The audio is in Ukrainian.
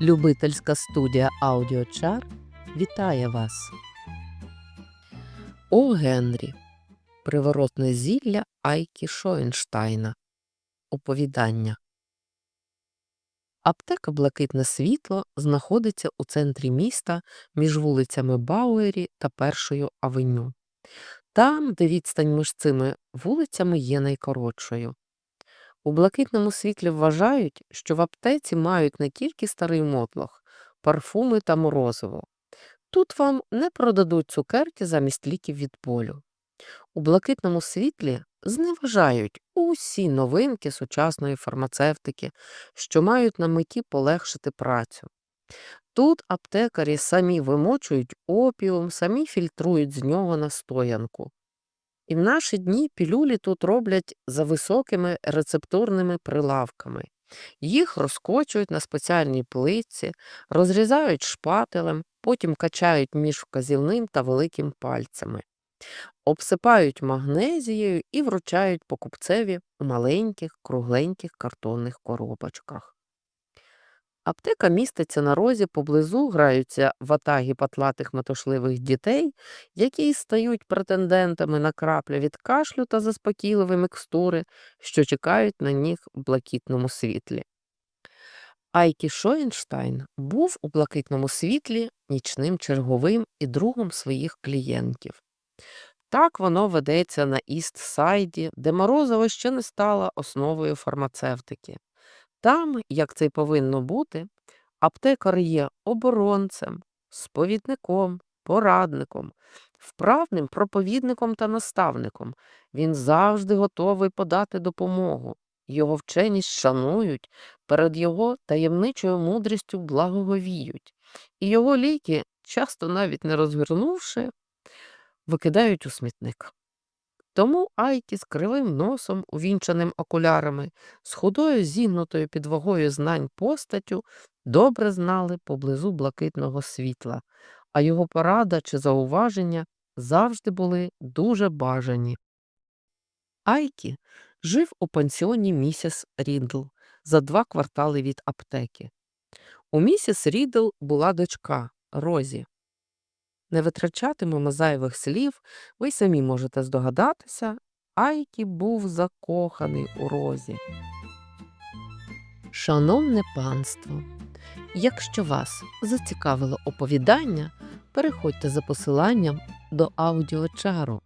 Любительська студія Аудіочар вітає вас. О Генрі. Приворотне зілля Айкі Шоєнштайна. Оповідання. Аптека Блакитне світло знаходиться у центрі міста між вулицями Бауері та Першою авеню. Там, де відстань між цими вулицями є найкоротшою. У блакитному світлі вважають, що в аптеці мають не тільки старий мотлох, парфуми та морозиво. Тут вам не продадуть цукерки замість ліків від болю. У блакитному світлі зневажають усі новинки сучасної фармацевтики, що мають на меті полегшити працю. Тут аптекарі самі вимочують опіум, самі фільтрують з нього настоянку. І в наші дні пілюлі тут роблять за високими рецептурними прилавками. Їх розкочують на спеціальній плитці, розрізають шпателем, потім качають між вказівним та великим пальцями, обсипають магнезією і вручають покупцеві у маленьких кругленьких картонних коробочках. Аптека міститься на розі, поблизу граються ватаги патлатих метушливих дітей, які стають претендентами на краплю від кашлю та заспокійливі мікстури, що чекають на них в блакитному світлі. Айкі Шоєнштайн був у блакитному світлі нічним черговим і другом своїх клієнтів. Так воно ведеться на Іст-Сайді, де морозиво ще не стало основою фармацевтики. Там, як це й повинно бути, аптекар є оборонцем, сповідником, порадником, вправним проповідником та наставником. Він завжди готовий подати допомогу. Його вченість шанують, перед його таємничою мудрістю благоговіють, і його ліки, часто навіть не розгорнувши, викидають у смітник. Тому Айкі з кривим носом, увінчаним окулярами, з худою зігнутою під вагою знань постаттю, добре знали поблизу блакитного світла, а його порада чи зауваження завжди були дуже бажані. Айкі жив у пансіоні місіс Рідл за два квартали від аптеки. У місіс Рідл була дочка Розі. Не витрачатимемо зайвих слів, ви самі можете здогадатися, Айкі був закоханий у розі. Шановне панство, якщо вас зацікавило оповідання, переходьте за посиланням до аудіочару.